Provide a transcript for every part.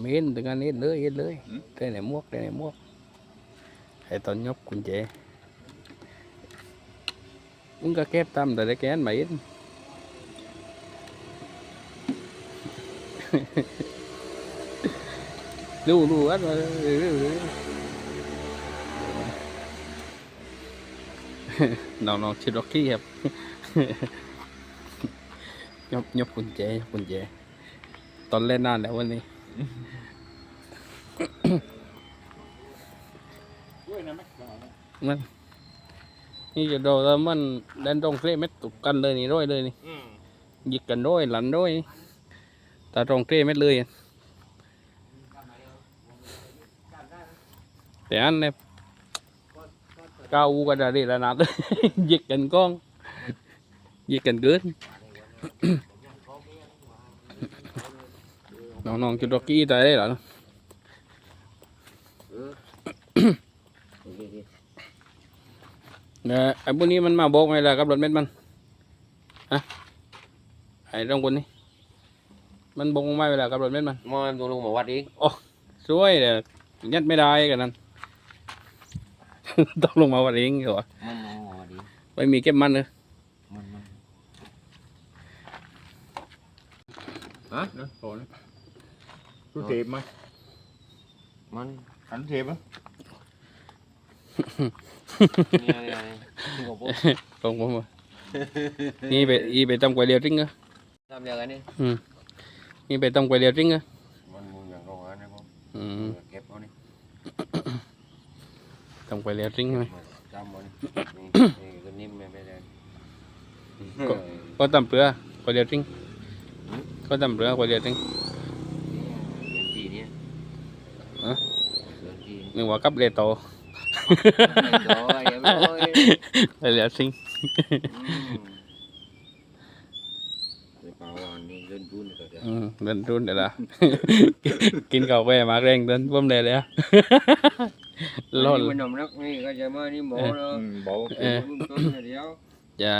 เมนถึงอันนี้เลยเฮ็ดเลยได้ไหนมวกได้ไหนมวกให้ตอนยกกุญแจมึงก็เก็บตามแต่ได้แกนมาเอ็นรู้รู้อันมารู้รู้รู้น้องน้องชิดอกกี้ครับยกยกกุญแจยกกุญแจตอนเล่นนานแล้ววันนี้ด้วยนะไห มมันนี่จะโดนแล้วมันเล่นตรงเตะเม็ดตุกกันเลยนี่ร้อยเลยนี่อืมยิกกันร้อยหลันร้อยแต่ตรงเตะเม็ดเลยอะแต่อันเนี่ยก้าวกันได้ระนาดเลยยิกกันก้องยิกกันเกิน น้องๆจุดดอกกี้ตายได้เหรอเนี่ยไอ้พวกนี้มันมาบอกไงล่ะกับรถเม็ดมันอะไอ้ตรงคนนี้ มันบอกไม่เวลากับรถเม็ดมันมันต้องลงมาวัดเองสวยเดี๋ยวยัดไม่ได้กันนั้นต้องลงมาวันเองเหรอมันลงมาวัดเองไม่มีเก็บมันเลยมันมันฮะนะโผล่นะ รู้เทปไหมมันขันเทปไหมเนี่ยเนี่ยเนี่ยที่ผมพูดลงผมอะนี่ไปอีไปต้มก๋วยเตี๋ยวจริงเหรอทำเรื่องกันนี่นี่ไปต้มก๋วยเตี๋ยวจริงเหรอมันมึงอย่างโรงงานนะผมอืมเก็บเอานี่ต้มก๋วยเตี๋ยวจริงใช่ไหมจำมันนี่นี่ก็นิ่มไม่ไปเลยก็ต้มเปลือกก๋วยเตี๋ อนึกว่ากับเลโตโอ้ยเรียสิงเดินรุ่นเลยเดี๋ยวอืมเดินรุ่นเดี๋ยวละกินข้าแว่มากแรงเดินพ่มเลยเลยอะร้อนนี่มันนมนักนี่ก็จะมานี่หมอเนาะอืมบเออเดี๋ยวใช่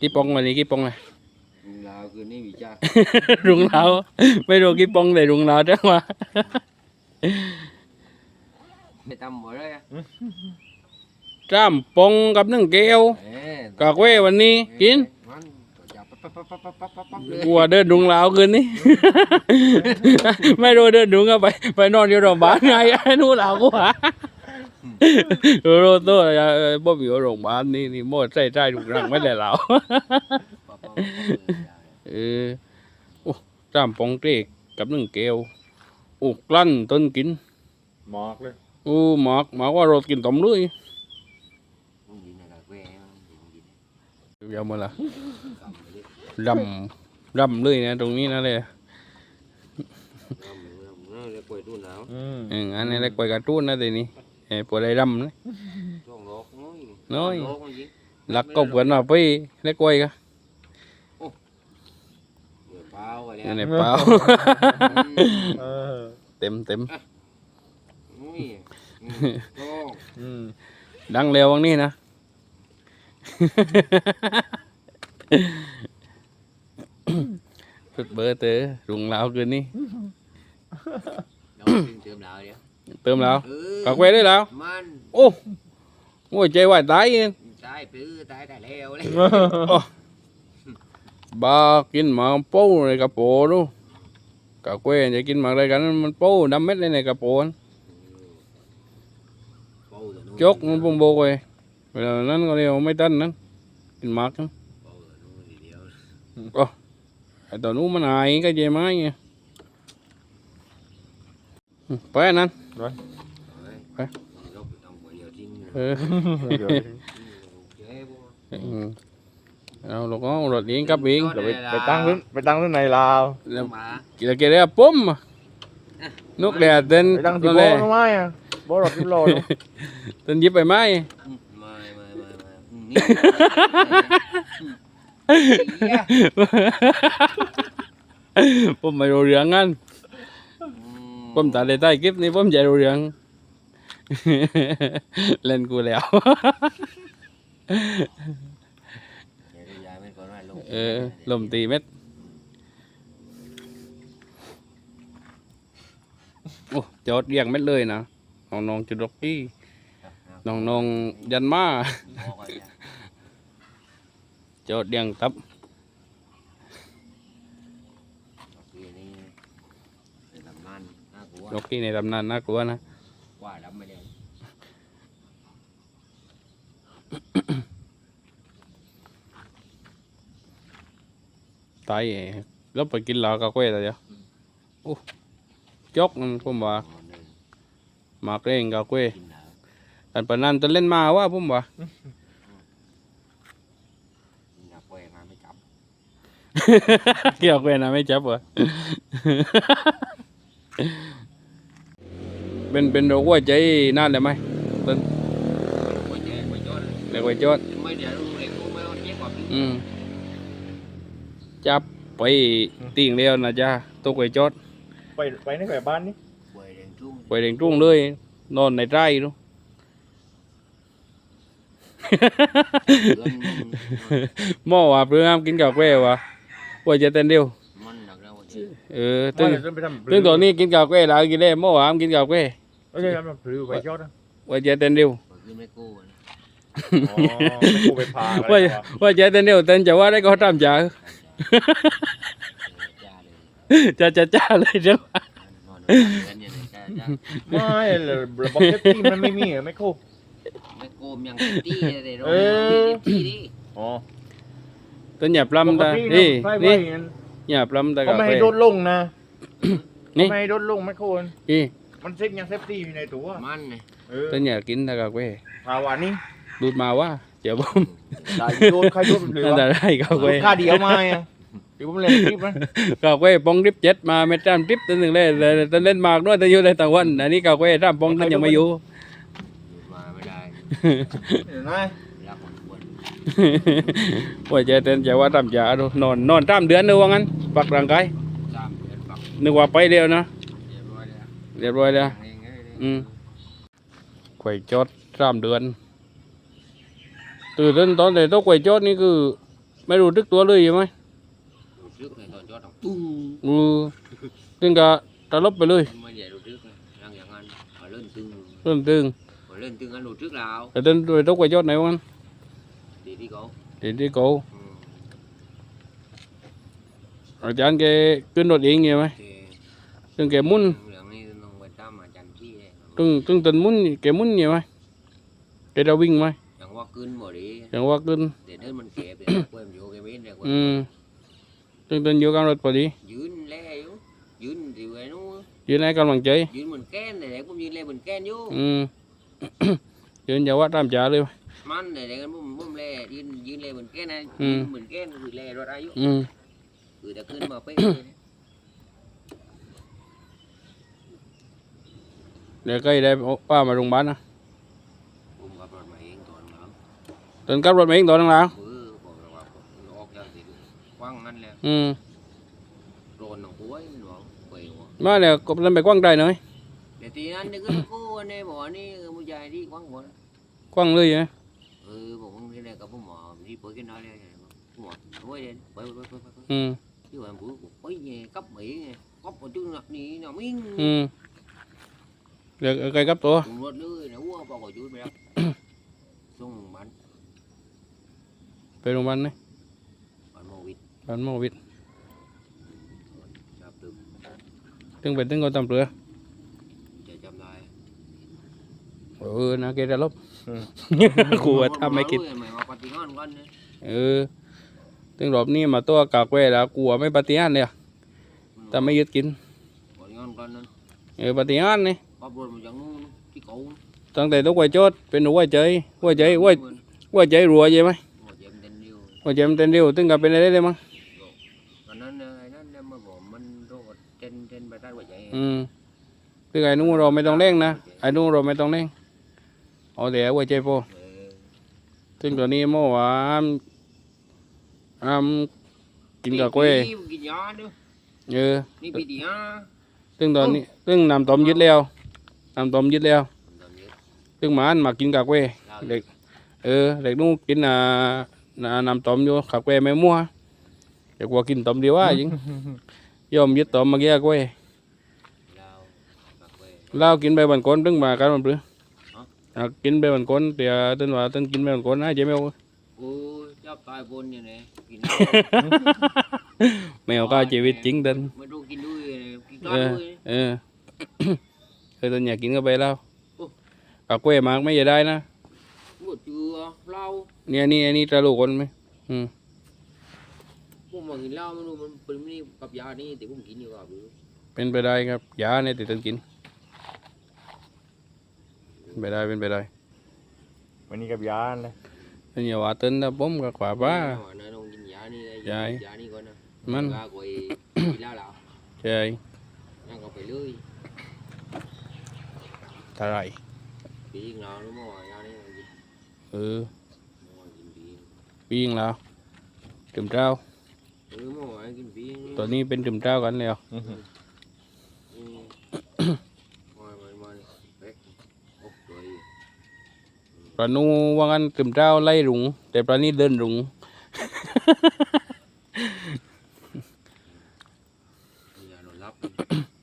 กี่ปองวันนี้กี่ปองเลย มึงลาวคือนี่วิจารรุงเราไม่รู้กี่ปองแต่รุงเราจังวะ ไม่ทำหมดเลยอะจ้ามปองกับนึ่งแก้วเอ๊ะกากเว้วันนี้ กินมันก็จับปั๊บปั๊บปั๊บปั๊บปั๊บปั๊บปั๊บเลยกลัวเดินดุงลาวคืนนี้ ไม่รู้เดินดุงก็ไป ไปนอนอยู่โรงพยาบาลไงไอ้นู่นลาวกูหารู้ตัวอย่าเออบ่อยู่โรงพยาบาลนี่นี่หมดใส่ใจถูกรังไม่ได้แล้วปั๊บปั๊บปั๊บปั๊บ เออโอ้จ้ามปองเตกกับนึ่งแก้วโอ้กลั้นต้นกินหมอกเลยโอ้หมากหมากว่ารถกินต้มเลยมึงยินอะไรแหว่มึงยินยาวมาละกำไปเลยรำรำเลยนะตรงนี้นะเลยเอามือเอามือเลยกล้วยตู้หนาวอืมเอออันนี้เล็กกว่าการ์ตูนนะทีนี้เออปวดได้รำนะช่วงโลกน้อยน้อยโลกมันยิงหลักก็เกินมาพี่เล็กกว่าอีกอะ เดี๋ยว เปล่าไปแล้วนี่ในเปล่า เออเต็มเต็มอุ้ยอืมโลกอืมดังเร็ววังนี้นะ สุดเบอร์เตอรุงลาวคืนนี้เราขึ้นเติมดาวเดี๋ยวเติมแล้วเออ กากเว้ได้แล้ว มันโอ้โอ้ยใจไหวตายเอง ตายปื้อตายได้แล้วเลยบากินหมาโป้ในกระโปรงดูกากเว้จะกินหมากอะไรกันมันโป้ดำเม็ดเลยในกระโปรงเบาแต่นู้นจกมันปงโบกไปเวลานั้นก็เรียกว่าไม่ตันนั้นกินหมากนะเบาแต่นู้นทีเดียวไอ้ตัวนู้นมันหายก็เจไม้ไงไปอันนั้นเฮ้ยไปลบต้องหัวเดียวทิ้งเออ เดี๋ยวเจ๊พวกอืมเอาลูกน้องรถเองกับเองจะไปไปตั้งขึ้นไปตั้งขึ้นในลาว แล้วมากินอะไรกันปุ๊มนกแดดเต้นไปตั้งที่นั่นโบแหละทำไมอะโบรถที่โลเนอะเต้นยิบไปไหมไม่ไม่ไม่ไม่อืมนี่ผมไม่รู้เรื่องงั้นอืมผมตัดได้ใต้คลิปนี้ผมจะรู้ เออลมตีเม็ด โอ้จอดเรียงเม็ดเลยนะน้องน้องจุดอกกี้น้องน้องยันมาจอดเรียงทับดอกกี้ในลำนานน่ากลัวนะว่าล้ไม่ ได้ตายแล้วไปกินเหล้ากาแฟแต่เดียวโอ้จกมันผมว่าอ๋อเนี่ยหมากเร่งกาแฟกินแล้วอันปานนั้นจะเล่นมาว่าผมว่ากินกาแฟมาไม่จับเกี่ยวกับนะไม่จับวะเป็นเป็นโรคหัวใจนานเลยไหมไม่เจ๊ไม่จอดเด็กไว้จอดไม่เดี๋ยวลูกเล็กลูกไม่ต้องเจ๊กว่าพี่อืม จับไปติ่งเดียวนะจ๊ะตกไว้จอดไปไปในแบบบ้านนี่ป่วยแดงทุ่งไปเร่งรุ่งเลย นอนในไร่รู้เดือนมันหม้อว่าเพื่อห้ามกินกาแฟวะว่าจะเต้นเดียวมันหนักแล้ววันนี้เออตึ้ตึ้งงไปทำตึ้งตอนนี้กินกาแฟแล้วกินได้หม้อว่าห้ามกินกาแฟไม่ใช่ทำปลือไปยอดนะว่าจะเต้นเดียวป่วยขึ้นไม่กู้นะอ๋อไม่กูไปพาอะไรว่าวะว่าจะเต้นเดียวเต้นจะว่าได้ก็ทำจ้า จ้าจะจะจ้าเลยเจ้าไม่เลยระบบเซฟตี้มันไม่มีเหรอไม่กูไม่โกมยังตี้เลยเราเออตีดิอ๋อต้นหยาปลำตาดินี่นี่หยาปลำตาเขากาไม่ให้โดดลงนะนี่ไม่ให้โดดลงไม่ควรนี่มันเซฟยังเซฟตี้อยู่ในตัวมันเนี่ยเต้นหยากินตากาแฟภาวะนี้ดูดมาว่า เดี๋ยวผมได้โดนใครโดนหรือน่าจะวะได้กาแฟค่าเดียวมาอะเดี๋ยวผมเล่นคลิปนะกาแฟปองริบเจ็ดมาเม็ดจ้ามริบตัวหนึ่งเลยเลยต้นเล่นมากด้วยแต่อยู่ในตะวันอันนี้กาแฟจ้ามปองท่านยังไม่อยู่มาไม่ได้เห็นไหมรักมันควรว่าจะเต้นจะว่าทำยาดูนอนนอนตามเดือนนึกว่างั้นปักร่างกายสามเดือนปักนึกว่าไปเดียวนะเรียบร้อยแล้วเรียบร้อยแล้วเองเอ้ยอืมไข่จอดสามเดือน ตื่นเต้นตอนแต่ต้องไข่จอดนี่คือ ไม่รู้ทึกตัวเลยใช่ไหมรู้สึกเลยตอนจอดต้องตุ้งอือตึงกะตะลบไปเลยไม่ได้รู้สึกเลยนั่งอย่างนั้นพอเล่นตึงเริ่มตึงพอเล่นตึงกันรู้สึกแล้วแต่เต้นไปต้องไข่จอดไหนวะงั้นดีที่เขาเดี๋ยวที่เขาอืมอาจารย์แกขึ้นรถเองใช่ไหมแต่ตึงแกมุนเรื่องนี้ต้องไปตามอาจารย์ที่เลยตึงตึงตันมุนแกมุนใช่ไหมแกจะวิ่งไหมอย่า งว่าขึ้นบ่ดีอย่างว่าขึ้นแต่เดินมันเก็บเลยกล้วยมันอยู่แกไม่เห็นเลยกล้วยอืมตึงตันอยู่กลางรถพอดียืนแล่อยู่ยืนอยู่ไอ้นู้นยืนให้กำลังใจยืนเหมือนแก้นเลยผมยืนแล่เหมือนแก้นอยู่อืมยืนอย่าว่าตามจ๋าเลยมันเลยเดี๋ยวกันผมผมแล่ยืนยืนแล่เหมือนแก้นนะอืมยืนเหมือนแก้นคือแล่รถอายุอืมคือจะขึ้นมาเป๊ะเลยนะเดี๋ยวใกล้ได้ป้ามาโรงพยาบาลนะ ผมขับรถมาเองตอนหลังตอนขับรถมาเองตอนนั้นแล้วเออบอกเลยว่าผมออกจากติดกว้างนั่นแหละอืมโดนหนองป่วยหนองป่วยหัวมาเนี่ยก็เล่นไปกว้างได้หน่อยเดี๋ยวทีนั้นเด็กก็กู้ในบ่อนี่มุจายที่กว้างหมดกว้างเลยนะเออผมนี่แหละกับผมหมอที่เปิดกันน้อยเลยผมหมอโอ้ยไปไปไปไปไปอืมที่ว่าผมไปไง cấp mỹ ไง cấp ở trước mặt đi nào miếng อืมเดี๋ยวใกล้กับตัว cùng một lưới nó qua vào khỏi chuối mày đâu xuống bắn ไป โรงพยาบาลนะ bắn màu vịt บ้านหมอวิทย์ đạp được ตึงเป็นตึงก็ตำเรือ chạy chậm lại เออนะแกจะลบกลัวทำไม่คิด mày mà còn tiếng ngon con nữa เออตึงรอบนี้มาตัวกากแวแล้วกลัวไม่ปฏิหารเลยอะแต่ไม่ยึดกิน còn ngon con nữa เออปฏิหารนี่ bắp luôn mà chẳng cái cậu ตั้งแต่ต้องไว้จดเป็นหัวใจหัวใจหัวหัวใจรัวใช่ไหม mà chậm tên yêu หัวใจมันเต้นเร็วตึงกับเป็นอะไรได้มั้ง còn nó nó nó mà bỏ mình rồi trên trên bài tay của chạy อืมคือไอ้นู้นเราไม่ต้องเร่งนะไอ้นู้นเราไม่ต้องเร่งเอาแต่หัวใจพอ ừ. ซึ่งตัวนี้เมื่อวานอ้ามกินกับกล้วย Cái- cái gió nữa เออ đi bị đi á ซึ่งตอนนี้ซึ่งนำต้มยึดแล้วนำต้มยึดแล้ว Làm gì? ซึ่งหมาอันมากินกับกล้วย Làm เด็กเออเด็กนู้นกินอ่าน่ะนำต้มอยู่กับกล้วยไม่มั่วเด็กว่ากินต้มดีว่าจริงยอมยึดต้มมาเกี้ยกล้วย Lao, cà phê. เหล้ากินไปบันก้นตึงมากันมันปรืออะกินไปบันก้นเดี๋ยวตึนว่าตึนกินไปบันก้นนะเจ๊แมวโอ้ยจับตายบนอย่างนี้กินแมวก็ชีวิตจริงตึนไม่รู้กินด้วยกินเอก้อนอด้วยเออเออตึนอยากกินก็ไปแล้ว กะกล้วยหมากไม่จะได้นะหมดเจือเหล้าเนี่ยนี่อันนี้ตะลูกคนไหมอืมผมมากินเหล้าไม่รู้มันเป็นนี่กับยานี่แต่ผมกินอยู่กับหรือเป็นไปได้ครับยาเนี่ยติดตึนกินเป็นไปได้เป็นไปได้วันนี้กับยาเลยตึนอย่าว่าตึนนะผมกับขวาป้านายต้องกินยานี่ไงยายยานี่ก่อนนะมันยาก่อยกินเหล้าแล้วใช่นั่งก็ไปเลยเท่าไหร ปีงเรารู้มั้งว่ายานี่มันกินเออมันกินปีปีงแล้วถึมเจ้ารู้มั้งว่ากินปีตัวนี้เป็นถึมเจ้ากันแล้วอืมมามามาเป๊กโอ้ยปลานูว่างั้นถึมเจ้าไล่รุง แต่ปลานี้เดินรุงยานอนรับ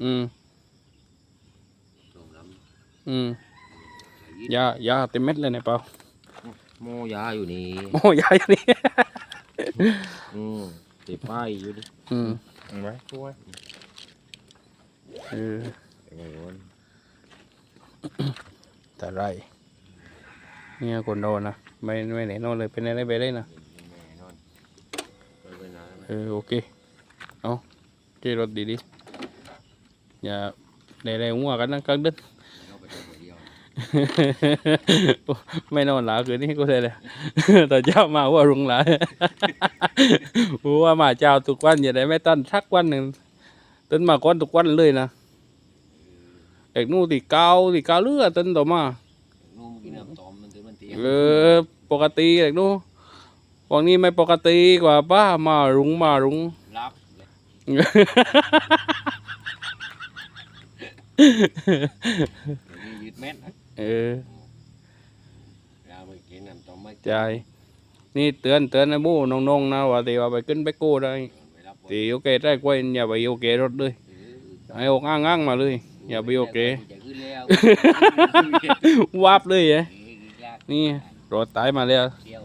อืมลงน้อืม ยายาเต็มเม็ดเลยเนี่ยเปล่าโมยาอยู่นี่โอ้ยาอย่างนี้ อืมติดป้ายอยู่นี่อืมเอาไว้ช่วยเออแต่ไงวะแต่ไรเนี่ยคนโดนนะไม่ไม่ไหนนอนเลยเป็นอะไรไปได้นะแม่นอนไปไปนานเออโอเคเอาเจรถดีดีๆอย่าได้ได้หัวกันนะกลางดึก ไม่นอนหลาคืนนี้ก็ได้เลยตอนเช้ามาว่ารุงหลาหัวมาเจ้าทุกวันอย่าได้ไม่ตันสักวันหนึ่งตื่นมาก้อนทุกวันเลยนะเด็กนู่นตีเกาตีเกาเลือดตื่นต่อมานุ่มกินน้ำตอมมันถึงมันเตียเออปกติเด็กนู่นวันนี้ไม่ปกติกว่าป้ามารุงมารุงรับเลยนี่ยืดเม็ดนะ เออเราไปกินน้ำตอมไม่ใจนี่เตือนเตือนนะบู้น้องๆนะว่าตีว่าไปขึ้นไปกู้ได้ไปรับตีโอเคได้กล้วยอย่าไปโอเครถเลยให้ออกอ้างอ้างๆมาเลย อย่าไปโอเคจะขึ้นแล้ววับเลยไงเอ้ยอีกแล้วนี่รถตายมาแล้วเดียว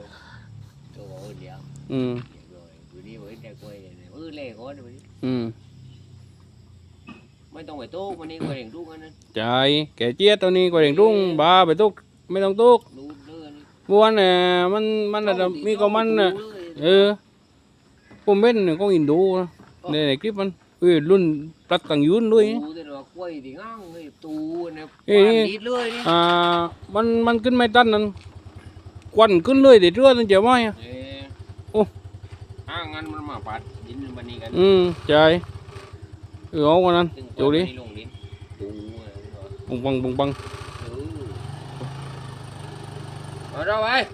ตัวเดียวอืม rồi bữa đi với đẹp quay này ừ lẹ có rồi อืม mấy tông phải tốt mà đi quay đèn đúc anh ใจแกเจี๊ยดตัวนี้กว่าเด็กรุ่งบ้าไปตุกไม่ต้องตุก đu đưa anh บัวเนี่ยมันมันอาจจะมีก็มันน่ะเออผมเป็นเนี่ยก็อินดูนะในในคลิปมันเออรุ่นปลัดตังยุนด้วย tu thì nó quay thì ngang cái tu này Ê, ê. quan ít lưới đi อ่ามันมันขึ้นไม่ตันนั่นควันขึ้นเลยเดี๋ยวเรื่อนั่นจะไหมอะ Ê. Ô. à ngăn mà mà phạt dính lên bên đi cái อืมใจเออเอากันนั้น Đừng chỗ quay đi bên lùng đi tu này rồi บุงบังบุงบัง ừ ở đâu vậy